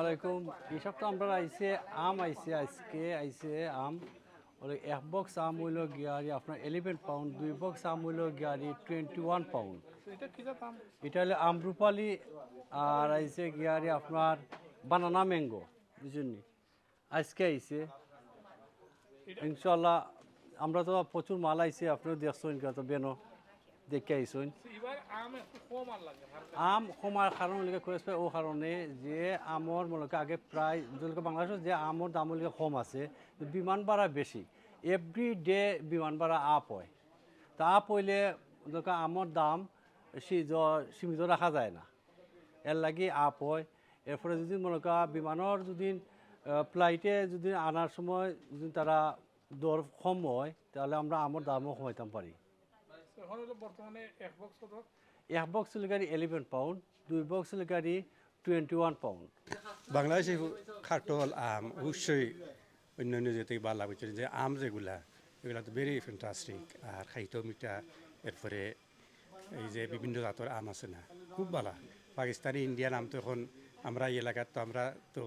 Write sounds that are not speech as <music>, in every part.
আলাইকুম এই সপ্তাহ আমরা আইসে আম আইসে আজকে আইসে আম। এক বক্স আম হইল গিয়ারি, আপনার ইলেভেন পাউন্ড দুই বক্স আম হইল গিয়ারি টোয়েন্টি ওয়ান পাউন্ড এটা হলে আমরুপালি আর আইসে গিয়ারি আপনার বানানা ম্যাঙ্গো বুঝুননি আজকে আইসে। ইনশাল্লাহ আমরা তো প্রচুর মাল আইসে, আপনিও দেখছেন তো বেনো। দেখে আইসেন আম কমার কারণ লেগে করেছে ও কারণে যে আমর মনে আগে প্রায় যেগুলো বাংলাদেশত যে আমর দাম লেগে কম আছে বিমান ভাড়া বেশি এভরি ডে বিমান ভাড়া আপ হয়। তা আপ হইলে ধরো আমর দাম সীমিত রাখা যায় না। এর লাগি আপ হয়। এরপরে যদি মনে করা বিমানের যদি ফ্লাইটে যদি আনার সময় যদি তারা দর কম হয় তাহলে আমরা আমর দামও কমাইতাম পারি এখন হলো বর্তমানে এক বক্স কত? এক বক্স গাড়ি ইলেভেন পাউন্ড দুই বক্স গাড়ি টোয়েন্টি ওয়ান পাউন্ড বাংলাদেশে খাটল আম অবশ্যই অন্যান্য যে থেকে ভালো লাগছে যে আম যেগুলা এগুলা তো ভেরি ফ্যান্টাস্টিক আর খাইতেও মিঠা এরপরে এই যে বিভিন্ন জাতের আম আছে না খুব ভালো পাকিস্তানি ইন্ডিয়ান আম তো এখন আমরা এই এলাকার তো আমরা তো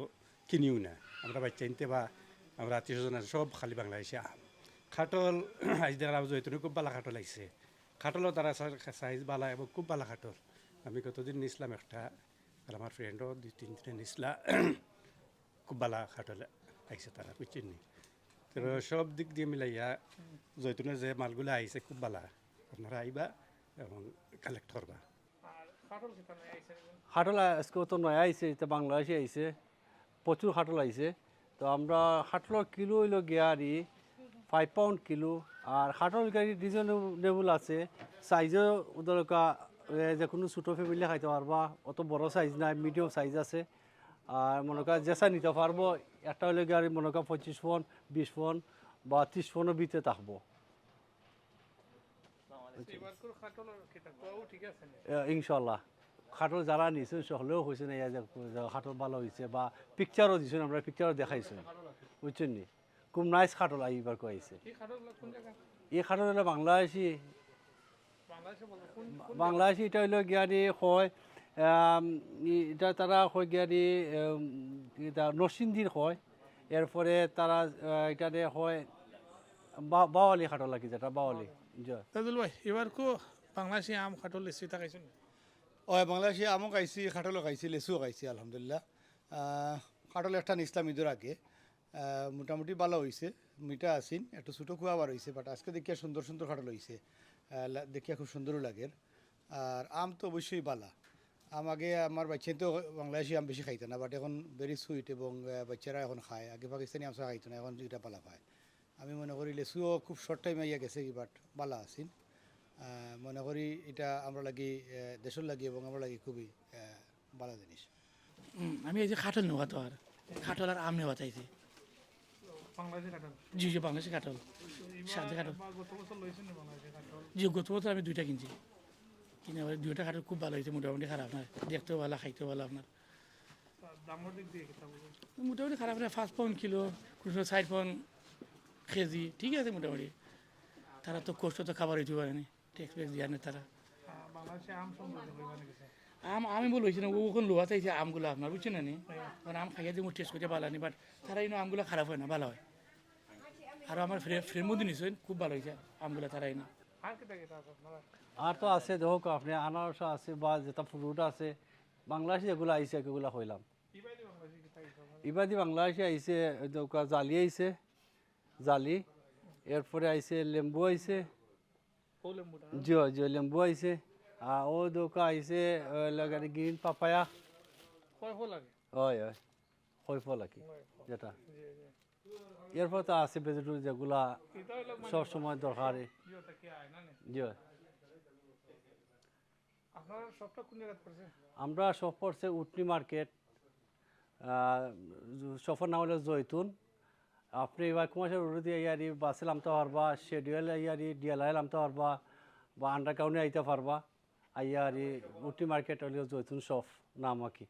কিনিও না। আমরা বাচ্চা নিতে বা আমরা আত্মীয় স্বজন আছে, সব খালি বাংলাদেশে আম। খাটল আজ দেখলাম জৈতুনে খুব ভালো খাটল লাগছে। খাটলও তারা সাইজ ভালো এবং খুব ভালো খাটল। আমি কতদিন নিছিলাম একটা আর আমার ফ্রেন্ডও দুই তিন দিনে নিছিলা। <coughs> খুব ভালো খাটল আইসে তারা বুঝছেন নি তো সব দিক দিয়ে মিলাইয়া জৈতুনের যে মালগুলো আইছে খুব ভালো আপনারা আইবা এবং কালেক্ট করবা হাটল আজকে তো নয়া আইছে এটা বাংলাদেশে আইছে প্রচুর হাটল আইছে তো আমরা হাটল কিলো হইল গিয়ারি ফাইভ পাউন্ড কিলো আর হাটল গাড়ি রিজনেবল আছে। সাইজও ওদেরকা যে কোনো ছোটো ফ্যামিলি খাইতে পারবা, অত বড় সাইজ নাই মিডিয়াম সাইজ আছে। আর মনে করা নিতে পারব, একটা হলে গাড়ি মনে পঁচিশ ফোন বিশ ফোন বা ত্রিশ ফোনও ভিতরে থাকব। ইনশাল্লাহ খাটল যারা নিয়েছেন সকলেও হয়েছে না যে খাটল ভালো হয়েছে বা পিকচারও দিছেন আমরা পিকচারও দেখাইছেন বুঝছেন নি? খুব নাইস খাটল এইবার কয়েছে। এই খাটল? হলো বাংলাদেশি। বাংলাদেশে এটা হইল গিয়ারি হয় এটা তারা হয় গিয়ারি নরসিংদীর হয়। এরপরে তারা এটাতে হয় বা- বাওয়ালি খাটল লাগি যেটা বাওয়ালি জ- দাদুল ভাই এবার কো বাংলাদেশে আম কাঠল লেসি থাকাইছেন হয় বাংলাদেশে আমও খাইছি খাটলও খাইছি লেচুও খাইছি আলহামদুলিল্লাহ। খাটল একটা নিছিলাম ঈদের আগে। মোটামুটি ভালো হয়েছে মিঠা আসিন একটু ছোটো খুয়াবার হয়েছে বাট আজকে দেখিয়া সুন্দর সুন্দর খাটল হয়েছে দেখিয়া খুব সুন্দরও লাগে। আর আম তো অবশ্যই বালা। আম আগে আমার বাচ্চাই তো বাংলাদেশি আম বেশি খাইতো না বাট এখন ভেরি সুইট এবং বাচ্চারা এখন খায়। আগে পাকিস্তানি আম খাইতো না, এখন এটা পালা পায়। আমি মনে করি লেচুও খুব শর্ট টাইম আইয়া গেছে কি বাট বালা আসিন মনে করি এটা আমরা লাগি দেশের লাগি এবং আমরা লাগি খুবই ভালো জিনিস। আমি এই যে খাটল নেওয়া তো আর, খাটল আর আম নেওয়া চাইছি। জি জি বাংলাদেশে না বাংলাদেশে কাঠল জি গত বছর আমি দুইটা কিনছি। কিনে আবার দুইটা খাটল খুব ভালো হয়েছে মোটামুটি খারাপ না। দেখতেও ভালো খাইতেও ভালো আপনার। মোটামুটি খারাপ না পাঁচ পাউন্ড কিলো কোনো ষাট পাউন্ড কেজি ঠিক আছে মোটামুটি। তারা তো কষ্ট তো খাবার হইতে পারেনি ট্যাক্স ফ্যাক্স দিয়ে তারা। আম আমি বলে হয়েছি না ও ওখানে লোহা চাইছে আমগুলো আপনার বুঝছেন না নি? কারণ আম খাইয়া দিয়ে টেস্ট করতে ভালো নি বাট তারা আমগুলো খারাপ হয় না ভালো হয়। আর আমার ফ্রেন্ড মধ্যে নিশ্চয় খুব ভালো হয়েছে আমগুলো তারা এই না। আর আর তো আছে দেখো আপনি আনারস আছে বা যেটা ফ্রুট আছে বাংলাদেশে যেগুলো আইসে এগুলো হইলাম। ইবাদি বাংলাদেশে আইসে জালি আইছে জালি। এরপরে আইছে লেম্বু লেম্বুটা? জিও জিও লেম্বু আইছে। আর ও দৌকা আইছে লাগানি গ্রিন পাপায়া। হয় হয়। হইফ লাগি যেটা। জি জি। এরপর তো আছে ভেজিটেবল যেগুলা এটা হলো মানে সব সময় দরকারি না নে? আমরা সব পড়ছে উটনি মার্কেট সফর নাম হলো জৈতুন আপনি এবার কুমাশের উড়ে দিয়ে ইয়ারি বাসে নামতে পারবা শেডিউল ইয়ারি ডিএলআই নামতে পারবা বা আন্ডার কাউন্টে আইতে পারবা আইয়ারি উটনি মার্কেট হলো জৈতুন শপ নাম আর কি।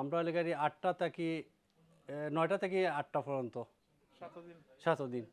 আমরা হলে গাড়ি আটটা থেকে নয়টা থেকে আটটা পর্যন্ত। সাত দিন